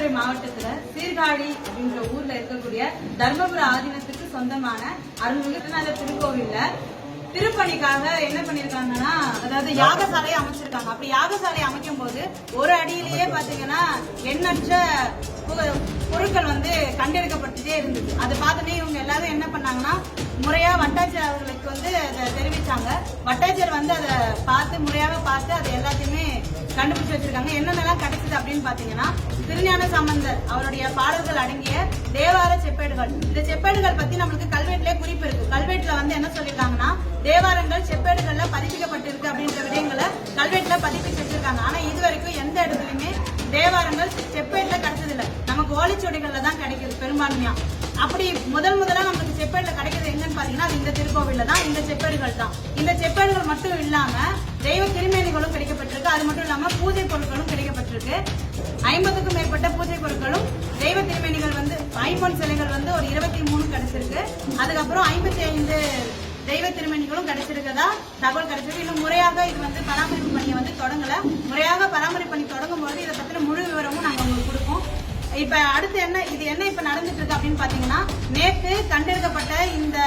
மயிலாடுதுறை மாவட்டத்துல சீர்காழி அப்படின்ற ஊர்ல இருக்கக்கூடிய தர்மபுர ஆதீனத்துக்கு சொந்தமான அருள்மிகு திருநாதர் திருக்கோவில்ல திருப்பணிக்காக என்ன பண்ணிருக்காங்கன்னா அதாவது யாகசாலையை அமைச்சிருக்காங்க. அப்படி யாகசாலை அமைக்கும் போது ஒரு அடியிலேயே பாத்தீங்கன்னா எண்ணற்ற பொருட்கள் வந்து கண்டெடுக்கப்பட்டுட்டே இருந்தது. அதை பார்த்தோன்னே இவங்க எல்லாரும் என்ன பண்ணாங்கன்னா முறையா வட்டாட்சியர் அவர்களுக்கு வந்து அதை தெரிவிச்சாங்க. வட்டாட்சியர் வந்து அதை பார்த்து முறையாக பார்த்து அதை எல்லாத்தையுமே கண்டுபிடிச்சு வச்சிருக்காங்க. என்னென்னலாம் கிடைச்சது அப்படின்னு பாத்தீங்கன்னா திருஞான சம்பந்தர் அவருடைய பாடல்கள் அடங்கிய தேவார செப்பேடுகள். இந்த செப்பேடுகள் பத்தி நம்மளுக்கு கல்வெட்டுல குறிப்பு இருக்கு. கல்வெட்டுல வந்து என்ன சொல்லிருக்காங்கன்னா தேவாரங்கள் செப்பேடுகள்ல பதிப்பிக்கப்பட்டிருக்கு அப்படின்ற விடயங்களை கல்வெட்டுல பதிப்பிச்சு வச்சிருக்காங்க. ஆனா இது வரைக்கும் எந்த இடத்துலயுமே தேவாரங்கள் செப்பேட்ல கிடைச்சது இல்ல நமக்கு ஓலைச்சுவடிகள்ல தான் கிடைக்குது பெரும்பான்மையா. அப்படி முதல் முதலா நமக்கு செப்பேடுல கிடைக்கிறது எங்கன்னு பாத்தீங்கன்னா அது இந்த திருக்கோவில்ல தான் இந்த செப்பேடுகள் தான். இந்த செப்பேடுகள் மட்டும் இல்லாம தெய்வ திருமேனிகளும் கிடைக்கப்பட்டிருக்கு அது மட்டும் இல்லாம பூஜை பொருட்களும் கிடைக்கப்பட்டிருக்கு. ஐம்பதுக்கும் மேற்பட்ட பூஜை பொருட்களும் தெய்வ திருமணிகள் வந்து ஐம்பொன் சிலைகள் வந்து ஒரு இருபத்தி மூணு கிடைச்சிருக்கு. அதுக்கப்புறம் ஐம்பத்தி ஐந்து தெய்வ திருமணிகளும் கிடைச்சிருக்கதா? தகவல் கிடைச்சிருக்கு. இன்னும் முறையாக இது வந்து பராமரிப்பு பணியை வந்து தொடங்கல. முறையாக பராமரிப்பு பணி தொடங்கும் போது இதை பத்தின முழு விவரமும் நாங்க உங்களுக்கு கொடுப்போம். இப்ப அடுத்து என்ன இது என்ன இப்ப நடந்துட்டு இருக்கு அப்படின்னு பாத்தீங்கன்னா நேற்று கண்டெடுக்கப்பட்ட இந்த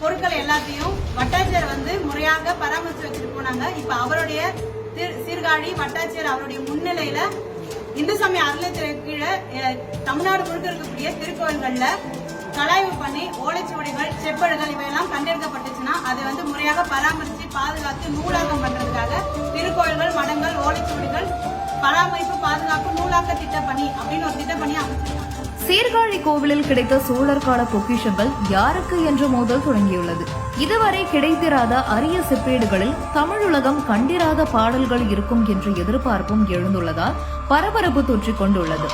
பொருட்கள் எல்லாத்தையும் வட்டாட்சியர் வந்து முறையாக பராமரிச்சு வச்சுட்டு போனாங்க. இப்ப அவருடைய சீர்காழி வட்டாட்சியர் அவருடைய முன்னிலையில இந்து சமய அறநிலையத்துறை கீழே தமிழ்நாடு முழுக்க இருக்கக்கூடிய திருக்கோயில்கள்ல கலாய்வு பண்ணி ஓலைச்சுவடிகள் செப்பல்கள் இவையெல்லாம் கண்டெடுக்கப்பட்டுச்சுன்னா அதை வந்து முறையாக பராமரித்து பாதுகாத்து நூலாக்கம் பண்றதுக்காக திருக்கோயில்கள் மடங்கள் ஓலைச்சுவடிகள் பராமரிப்பு பாதுகாப்பு நூலாக்க திட்டப்பணி அப்படின்னு ஒரு திட்டப்பணி அமைச்சிருக்காங்க. சீர்காழி கோவிலில் கிடைத்த சோழர் கால பொக்கிஷங்கள் யாருக்கு என்ற மோதல் தொடங்கியுள்ளது. இதுவரை கிடைத்திராத அரிய செப்பேடுகளில் தமிழுலகம் கண்டிராத பாடல்கள் இருக்கும் என்ற எதிர்பார்ப்பும் எழுந்துள்ளதால் பரபரப்பு தொற்றிக் கொண்டுள்ளது.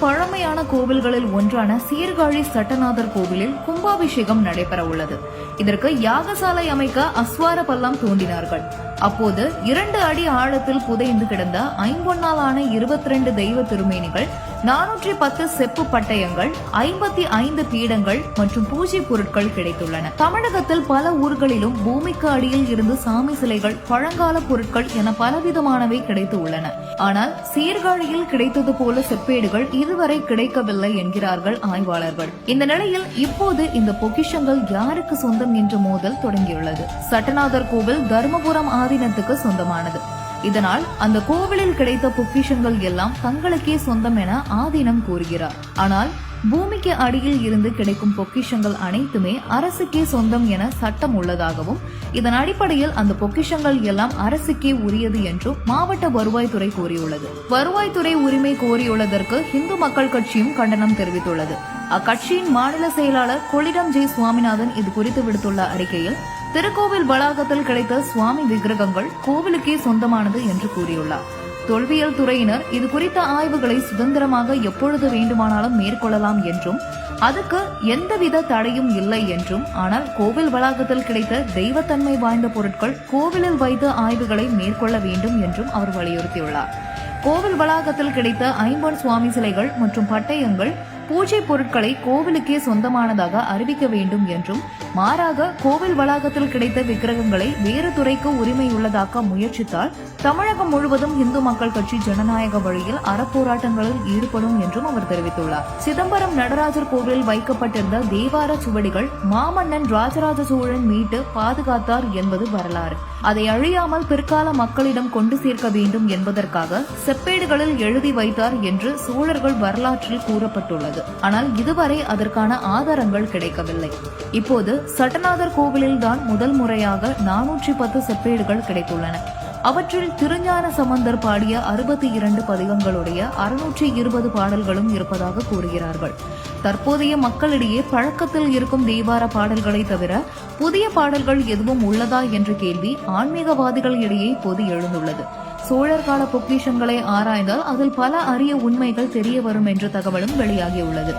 பழமையான கோவில்களில் ஒன்றான சீர்காழி சட்டநாதர் கோவிலில் கும்பாபிஷேகம் நடைபெற உள்ளது. இதற்கு யாகசாலை அமைக்க அஸ்வார பள்ளம் தோண்டினார்கள் அப்போது இரண்டு அடி ஆழத்தில் புதைந்து கிடந்த ஐம்பொன்னாலான ஆன இருபத்தி ரெண்டு தெய்வ திருமேனிகள் நானூற்றி பத்து செப்பு பட்டயங்கள் ஐம்பத்தி ஐந்து பீடங்கள் மற்றும் பூஜை பொருட்கள் கிடைத்துள்ளன. தமிழகத்தில் பல ஊர்களிலும் பூமிக்கு அடியில் இருந்து சாமி சிலைகள் பழங்கால பொருட்கள் என பலவிதமானவை கிடைத்து உள்ளன ஆனால் சீர்காழியில் கிடைத்தது போல செப்பேடுகள் இதுவரை கிடைக்கவில்லை என்கிறார்கள் ஆய்வாளர்கள். இந்த நிலையில் இப்போது இந்த பொக்கிஷங்கள் யாருக்கு சொந்தம் என்ற மோதல் தொடங்கியுள்ளது. சட்டநாதர் கோவில் தர்மபுரம் ஆதீனத்துக்கு சொந்தமானது. இதனால் அந்த கோவிலில் கிடைத்த பொக்கிஷங்கள் எல்லாம் தங்களுக்கே சொந்தம் என ஆதீனம் கூறுகிறார். ஆனால் பூமிக்கு அடியில் இருந்து கிடைக்கும் பொக்கிஷங்கள் அனைத்துமே அரசுக்கே சொந்தம் என சட்டம் உள்ளதாகவும் இதன் அடிப்படையில் அந்த பொக்கிஷங்கள் எல்லாம் அரசுக்கே உரியது என்றும் மாவட்ட வருவாய்த்துறை கூறியுள்ளது. வருவாய்த்துறை உரிமை கோரியுள்ளதற்கு இந்து மக்கள் கட்சியும் கண்டனம் தெரிவித்துள்ளது. அக்கட்சியின் மாநில செயலாளர் கொள்ளிடம் ஜெய் சுவாமிநாதன் இது குறித்து விடுத்துள்ள அறிக்கையில் திருக்கோவில் வளாகத்தில் கிடைத்த சுவாமி விக்கிரகங்கள் கோவிலுக்கே சொந்தமானது என்று கூறியுள்ளார். தொல்வியல் துறையினர் இது குறித்த ஆய்வுகளை சுதந்திரமாக எப்பொழுது வேண்டுமானாலும் மேற்கொள்ளலாம் என்றும் அதுக்கு எந்தவித தடையும் இல்லை என்றும் ஆனால் கோவில் வளாகத்தில் கிடைத்த தெய்வத்தன்மை வாய்ந்த பொருட்கள் கோவிலில் வைத்து ஆய்வுகளை மேற்கொள்ள வேண்டும் என்றும் அவர் வலியுறுத்தியுள்ளார். கோவில் வளாகத்தில் கிடைத்த ஐம்பொன் சுவாமி சிலைகள் மற்றும் பட்டயங்கள் பூஜை பொருட்களை கோவிலுக்கே சொந்தமானதாக அறிவிக்க வேண்டும் என்றும் மாறாக கோவில் வளாகத்தில் கிடைத்த விக்கிரகங்களை வேறு துறைக்கு உரிமை உள்ளதாக்க முயற்சித்தால் தமிழகம் முழுவதும் இந்து மக்கள் கட்சி ஜனநாயக வழியில் அறப்போராட்டங்களில் ஈடுபடும் என்றும் அவர் தெரிவித்துள்ளார். சிதம்பரம் நடராஜர் கோவிலில் வைக்கப்பட்டிருந்த தேவார சுவடிகள் மாமன்னன் ராஜராஜ சோழன் மீட்டு பாதுகாத்தார் என்பது வரலாறு. அதை அழியாமல் பிற்கால மக்களிடம் கொண்டு சேர்க்க வேண்டும் என்பதற்காக செப்பேடுகளில் எழுதி வைத்தார் என்று சோழர்கள் வரலாற்றில் கூறப்பட்டுள்ளது. ஆனால் இதுவரை அதற்கான ஆதாரங்கள் கிடைக்கவில்லை. இப்போது சட்டநாதர் கோவிலில் தான் முதல் முறையாக நானூற்றி பத்து செப்பேடுகள் கிடைத்துள்ளன. அவற்றில் திருஞான சம்பந்தர் பாடிய அறுபத்தி இரண்டு பதிகங்களுடைய அறுநூற்றி இருபது பாடல்களும் இருப்பதாக கூறுகிறார்கள். தற்போதைய மக்களிடையே பழக்கத்தில் இருக்கும் தேவார பாடல்களை தவிர புதிய பாடல்கள் எதுவும் உள்ளதா என்ற கேள்வி ஆன்மீகவாதிகள் இடையே இப்போது எழுந்துள்ளது. சோழர் கால பொக்கிஷங்களை ஆராய்ந்தால் அதில் பல அரிய உண்மைகள் தெரிய வரும் என்ற தகவலும் வெளியாகியுள்ளது.